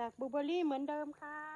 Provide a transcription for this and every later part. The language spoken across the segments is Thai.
จากบูเบอร์รี่เหมือนเดิมค่ะ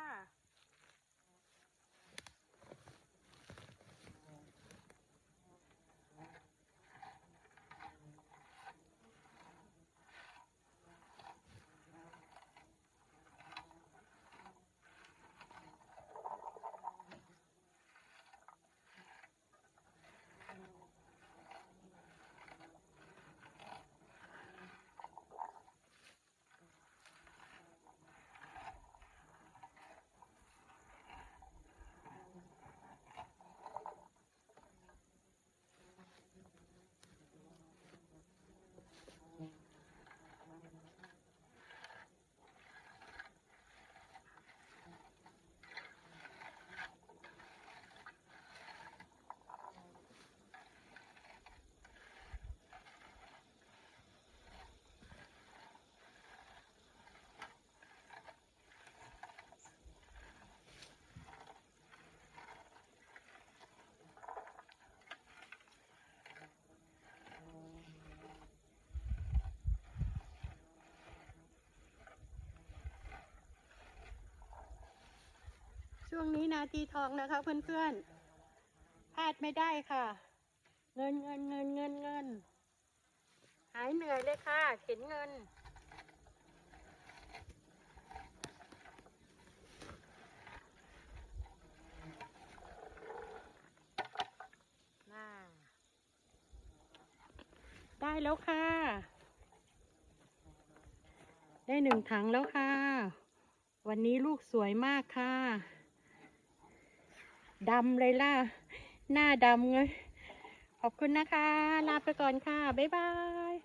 ช่วงนี้นาทีทองนะคะ เพื่อนๆพลาดไม่ได้ค่ะ เงินเงินเงินเงินเงินหายเหนื่อยเลยค่ะ เห็นเงินน่าได้แล้วค่ะ ได้หนึ่งถังแล้วค่ะ วันนี้ลูกสวยมากค่ะ ดำเลยล่ะ หน้าดำเลย ขอบคุณนะคะ ลาไปก่อนค่ะ บ๊ายบาย